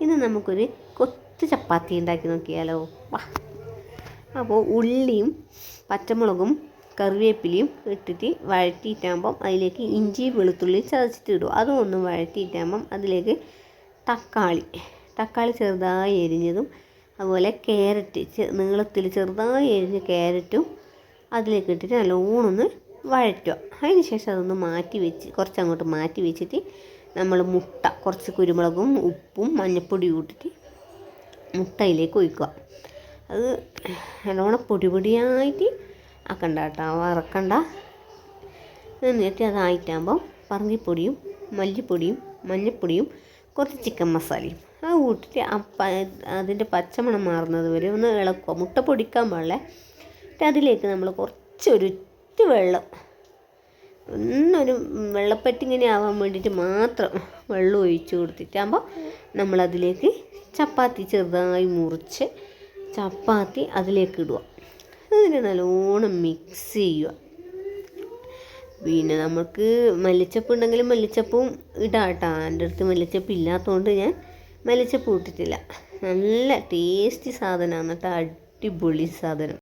ഇന്ന് നമുക്കൊരു കൊത്തു ചപ്പാത്തി ഉണ്ടാക്കി നോക്കിയാലോ? വാ. അപ്പോൾ ഉള്ളിയും പച്ചമുളകും കറിവേപ്പിലയും ഇട്ടിട്ട് വഴറ്റിയിട്ടാകുമ്പം അതിലേക്ക് ഇഞ്ചി വെളുത്തുള്ളി ചതച്ചിട്ട് ഇടും. അതും ഒന്ന് വഴറ്റിയിട്ടാകുമ്പം അതിലേക്ക് തക്കാളി. തക്കാളി ചെറുതായി എരിഞ്ഞതും അതുപോലെ ക്യാരറ്റ് നീളത്തിൽ ചെറുതായി എരിഞ്ഞ ക്യാരറ്റും അതിലേക്ക് ഇട്ടിട്ട് നല്ലോണം ഒന്ന് വഴറ്റുക. അതിന് ശേഷം അതൊന്ന് മാറ്റി വെച്ച് കുറച്ച് അങ്ങോട്ട് മാറ്റി വെച്ചിട്ട് നമ്മൾ മുട്ട കുറച്ച് കുരുമുളകും ഉപ്പും മഞ്ഞൾപ്പൊടിയും ഇട്ടിട്ട് മുട്ടയിലേക്ക് ഒഴിക്കുക. അത് നല്ലോണം പൊടി പൊടിയായിട്ട് ആക്കണ്ട കേട്ടോ വറക്കണ്ട. എന്നിട്ട് അതായിട്ടാകുമ്പോൾ പറങ്കിപ്പൊടിയും മല്ലിപ്പൊടിയും മഞ്ഞൾപ്പൊടിയും കുറച്ച് ചിക്കൻ മസാലയും. അത് കൂട്ടിട്ട് അതിന്റെ പച്ചമണം മാറുന്നത് വരെ ഒന്ന് ഇളക്കുക. മുട്ട പൊടിക്കാൻ പാടില്ല. എന്നിട്ട് അതിലേക്ക് നമ്മൾ കുറച്ചൊരു ഇത്തിരി വെള്ളം ഒന്നൊരു വെള്ളപ്പറ്റി ഇങ്ങനെ ആവാൻ വേണ്ടിയിട്ട് മാത്രം വെള്ളം ഒഴിച്ചു കൊടുത്തിട്ടാകുമ്പോൾ നമ്മളതിലേക്ക് ചപ്പാത്തി ചെറുതായി മുറിച്ച് ചപ്പാത്തി അതിലേക്ക് ഇടുക. അതിന് നല്ലോണം മിക്സ് ചെയ്യുക. പിന്നെ നമുക്ക് മല്ലിച്ചപ്പ് ഉണ്ടെങ്കിൽ മല്ലിച്ചപ്പും ഇടാം കേട്ടോ. എന്റെ അടുത്ത് മല്ലിച്ചപ്പ് ഇല്ലാത്തതുകൊണ്ട് ഞാൻ മല്ലിച്ചപ്പ് ഇട്ടിട്ടില്ല. നല്ല ടേസ്റ്റി സാധനമാണ് കേട്ടോ. അടിപൊളി സാധനം.